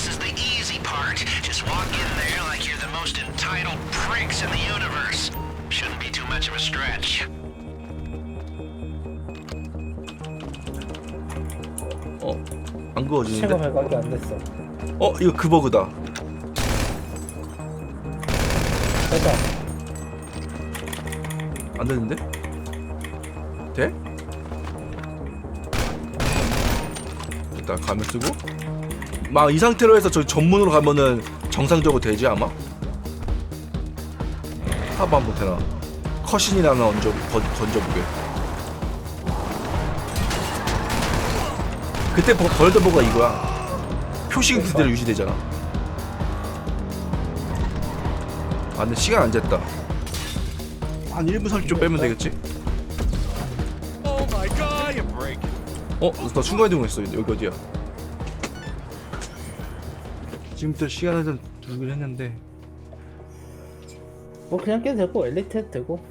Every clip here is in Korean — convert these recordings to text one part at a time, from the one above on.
This is the easy part. Just walk in there like you're the most entitled pricks in the universe. Shouldn't be too much of a stretch. 어? 안 그어지는데? 발각이 안 됐어. 어? 이거 그 버그다 됐다. 안 되는데? 돼? 일단 가면 쓰고 막 이 상태로 해서 저 전문으로 가면은 정상적으로 되지 아마? 하부 한번 되나? 컷신이나 하나 얹어, 건, 던져보게 그때 버, 벌던 버가 이거야 표식은 그대로 유지되잖아 아 근데 시간 안 쟀다 한 1분 30초 빼면 되겠지? 어? 나 순간이동했어 여기 어디야 지금부터 시간을 좀 두긴 했는데 뭐 그냥 깨도 되고 엘리트 해도 되고.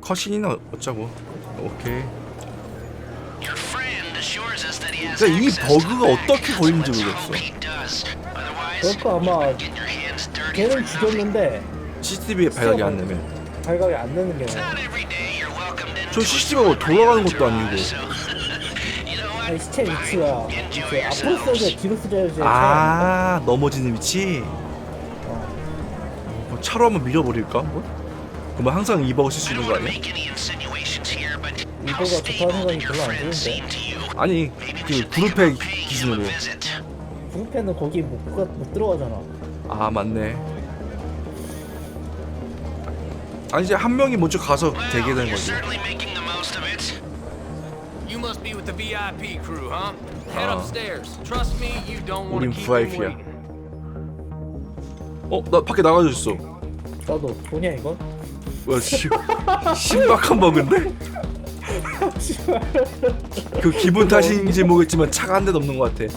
컷신이나 어쩌고 오케이 그러니까 이 버그가. 어떻게 걸린지 모르겠어. 그러니까 아마 걔는. 죽였는데 CCTV에 발각이 안 되면 발각이 안 되는 into 저 CCTV가 뭐 돌아가는 것도 아니고. 아니 시체 위치가 이제 앞으로. 써야 뒤로 써야지. 아 넘어지는 위치 어. 뭐 차로 한번 밀어버릴까? 뭐? 그러면 항상 이 버그 쓸수 I 있는 거 아니야? 이거가 좋다는 생각이 별로 안 드는데. 아니 그 him 기준으로. 부패는 거기 못, 가- 못 들어가잖아. 아 맞네 아니 이제 한 명이 먼저 가서 Well, 되는 거지 must be with the VIP crew, huh? Head upstairs. Trust me, you don't want 우린 to keep them VIP야. waiting. 어? 나 밖에 나가져 있어 나도 뭐냐 이건? 와 씨, 신박한 버그인데? 그 기분 탓인지 모르겠지만 차가 한 대도 없는 것 같아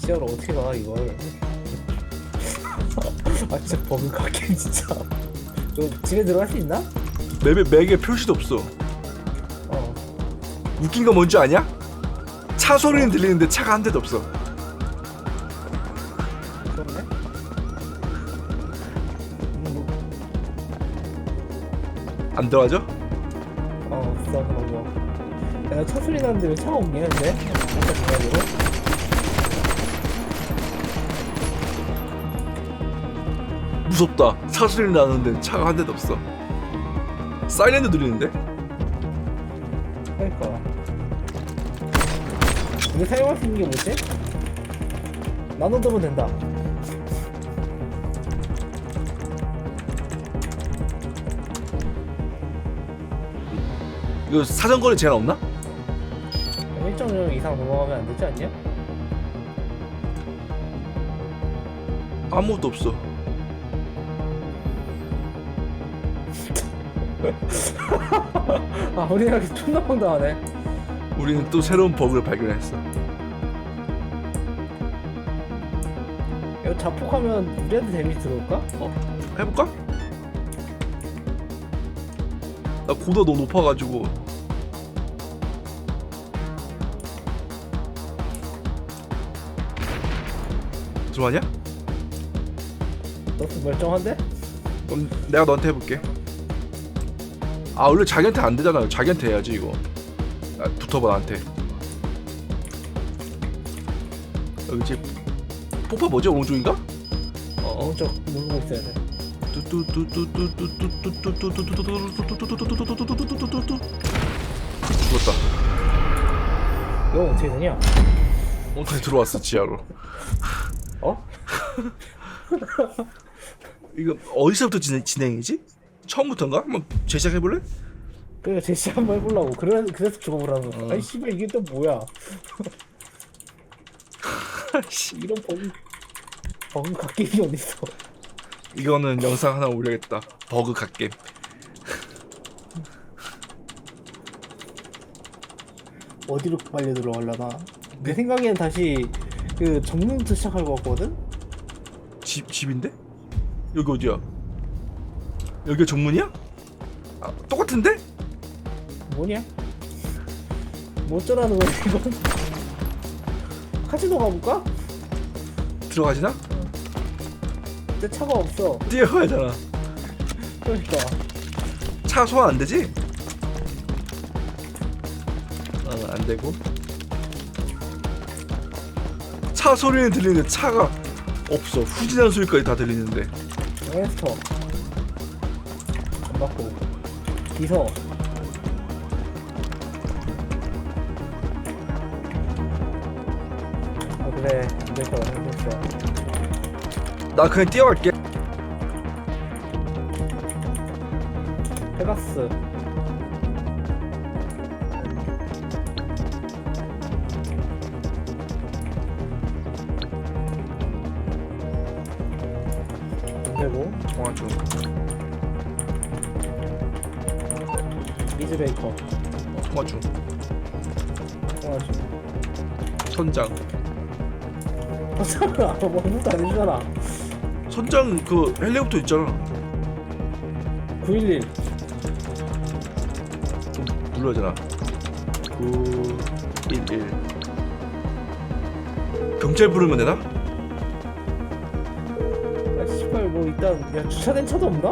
시야로 어떻게 가 이걸? 아 진짜 버그 같긴 진짜. 너 집에 들어갈 수 있나? 맵에 맥에 표시도 없어 어. 웃긴 거 뭔지 아냐? 차 소리는 들리는데 차가 한 대도 없어 안 들어가죠? 어, 비싸 그런 거. 내가 차 소리 나는데 왜 차가 없냐 근데? 아까 전화기로. 무섭다 차 소리 나는데 차가 한 대도 없어 사이렌도 들리는데? 근데 사용할 수 있는 게 뭐지? 나눠 두면 된다. 이거 사정거리 제한 없나? 일정 점 이상 넘어가면 안 되지 않냐? 아무것도 없어 아, 우리가 존나 황당하네. 우리는 또 새로운 버그를 발견했어 이거 자폭하면 우리한테 데미지 들어올까? 어? 해볼까? 나 고도 너무 높아가지고 들어가냐? 너도 멀쩡한데? 그럼 내가 너한테 해볼게 아 원래 자기한테 안 되잖아 자기한테 해야지 이거 아, 붙어봐 나한테 여기 집 포파 뭐지 오른쪽인가? 어 오른쪽 누르고 있어야 돼. 죽었다 이거 어떻게 되냐? 어떻게 들어왔어 지하로 어? 이거 어디서부터 진행, 진행이지? 처음부터인가? 한번 재시작해볼래? 그러니까 제시 한번 해보려고. 그래, 그래서 죽어보라는 거. 어. 아이, 씨발, 이게 또 뭐야? 이런 버그, 버그 갓게임이 어딨어. 이거는 영상 하나 올려야겠다 버그 갓겜 어디로 빨리 들어가려나? 내 생각에는 다시 그 정문부터 시작할 것 같거든? 집, 집인데? 여기 어디야? 여기가 정문이야? 아, 똑같은데? 뭐냐? 뭐 어쩌라는 거야, 이건? 카지노 가볼까? 들어가지나? 내 차가 없어. 뛰어가잖아. 그러니까. 차 소환 안 되지? 어, 안 되고. 차 소리는 들리는데 차가 없어. 후진하는 소리까지 다 들리는데. 웨스터. 안 받고. 비서. 그래 안 됐어 안 됐어. 나 그냥 뛰어갈게. 페가스. 안 되고 통화 중. 미즈베이커. 어, 통화 중. 통화지. 선장. 아무것도 안 해주잖아. 선장 그 헬리콥터 있잖아. 911. 좀 눌러잖아. 911. 경찰 부르면 되나? 아, 씨발, 뭐, 일단, 야, 주차된 차도 없나?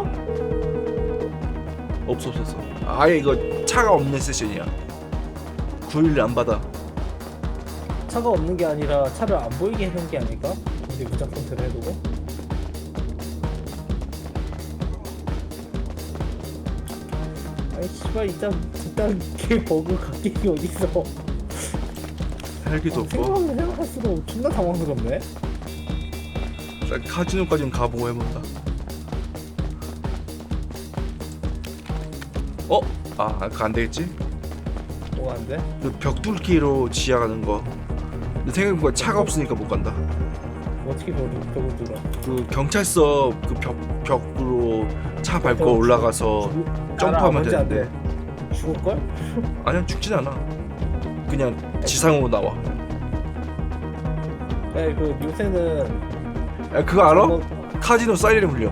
없어 없었어. 아예 이거 차가 없는 세션이야. 911안 받아. 차가 없는 게 아니라 차를 안 보이게 해놓은 게 아닐까? 우리 무작 컨트를 해두고. 아이, 씨발, 일단, 일단, 걔 버그 각객이 어딨어. 헬기도 없고. 생각하면 생각할수록 존나 당황스럽네. 일단 카지노까지는 가보고 해본다. 어? 아, 그거 안 되겠지? 뭐가 안 돼? 그 벽 뚫기로 지하 가는 거. 근데 생각해보니까 차가 없으니까 못 간다. 어떻게 벽을, 벽을 뚫어? 그 경찰서 그 벽 벽으로 차 밟고 벽 올라가서 죽- 점프하면 뭔지 안 되는데. 돼. 죽을 걸? 아니야 죽진 않아. 그냥 지상으로 나와. 네, 그 요새는 야 그거 알아? 뭐- 카지노 사이렌 울려.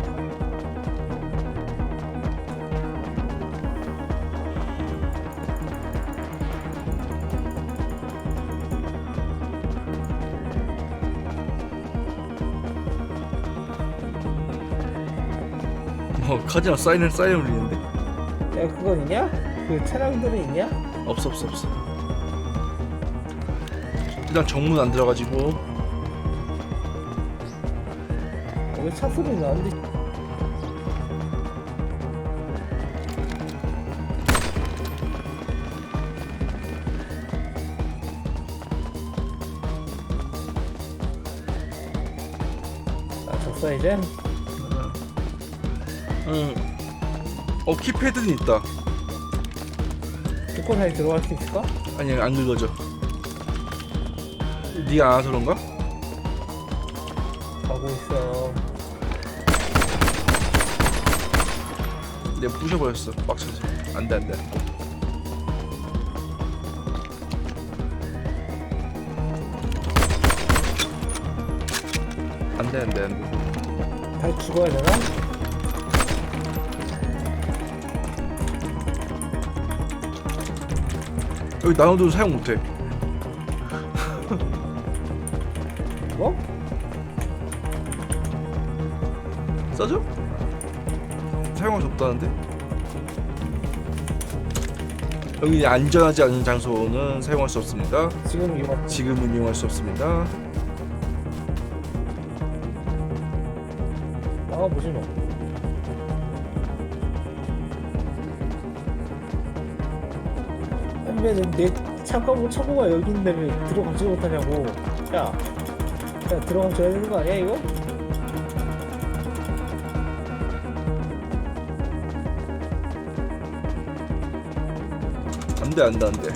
뭐 카지노 사이렌 사이렌 울리는데? 야 그건 있냐? 그 차량들은 있냐? 없어 없어 없어. 일단 정문 안 들어가지고 왜차 소리 나는데? 아 졌어 이제? 응. 어 키패드는 있다. 조건 사이 들어갈 수 있을까? 아니 안 긁어져. 네가 안 와서 그런가? 가고 있어 내가 부셔버렸어 빡쳐서 안돼 안돼 안돼 안돼 안돼 다 죽어야 되나? 여기 나노도 사용 못해 뭐? 써줘? 사용할 수 없다는데? 여기 안전하지 않은 장소는 사용할 수 없습니다 지금 이거 지금은 이용할 수 없습니다 나가보지 뭐 아니 왜내 차가고 차고가 여기 있는데 왜 들어가지 못하냐고. 야, 야 들어가줘야 되는 거 아니야 이거? 안돼 안돼 안돼.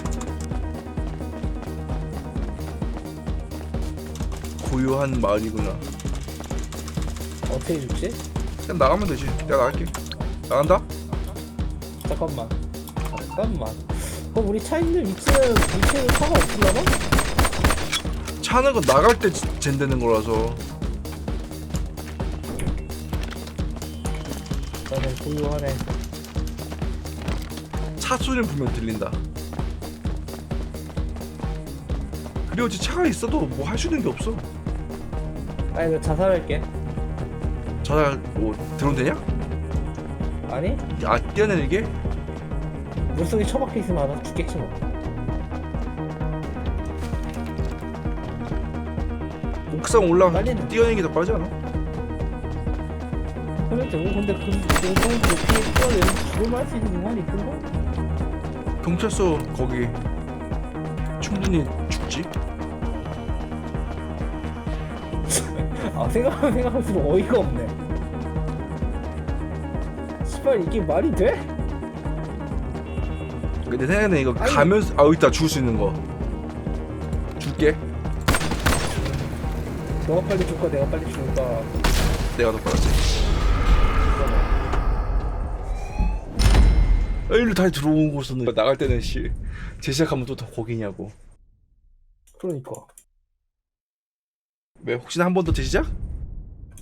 고요한 마을이구나. 어떻게 죽지? 그냥 나가면 되지. 내가 나갈게. 나간다? 잠깐만. 잠깐만 그럼 우리 차 있는 위치는 위치에는 차가 없을라나? 차는 거 나갈 때 젠되는 거라서 나는 고요하네 차 소리는 분명 들린다 그래야지 차가 있어도 뭐 할 수 있는 게 없어 아니 나 자살할게 전화 뭐 드론 되냐? 아니 아 뛰어내리게? 물속에 처박혀 있으면 알아서 죽겠지 뭐 옥상 올라 빨리는. 뛰어내는 게더 빠르지 않아? 그래 되고 근데 그 정도 높이 뛰어내면 죽을만 할수 있는 공간이 있던가? 경찰서 거기 충분히 죽지? 아 생각하면 생각할수록 어이가 없네 씨발 이게 말이 돼? 근데 내 생각에는 이거 아니. 가면서 아 있다 죽을 수 있는 거 줄게 너가 빨리 줄까 내가 빨리 줄까 내가 더 빨랐지 아, 일로 다시 들어온 곳은 나갈 때는 씨 재시작하면 또다 거기냐고 그러니까 왜 혹시나 한 번 더 재시작?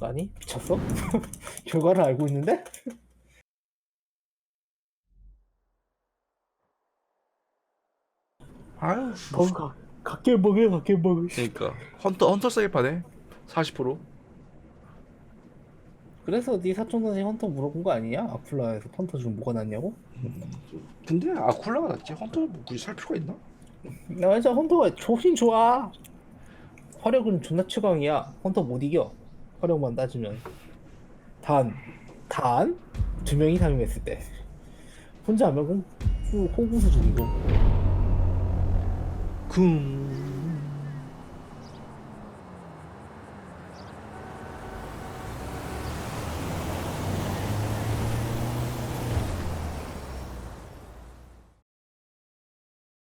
아니 미쳤어? 결과를 알고 있는데? 아유 더 가, 각계 먹여 각계 먹여 그러니까. 헌터 헌터 세일파네 40% 그래서 네 사촌 동생 헌터 물어본 거 아니냐? 아쿨라에서 헌터 중 뭐가 낫냐고? 근데 아쿨라가 낫지. 헌터 뭐 굳이 살 필요가 있나? 나 진짜 헌터가 좋긴 좋아. 화력은 존나 최강이야. 헌터 못 이겨. 화력만 따지면. 단 단? 두 명 이상이 했을 때. 혼자 하면 호, 호, 호구 수준이고 쿵.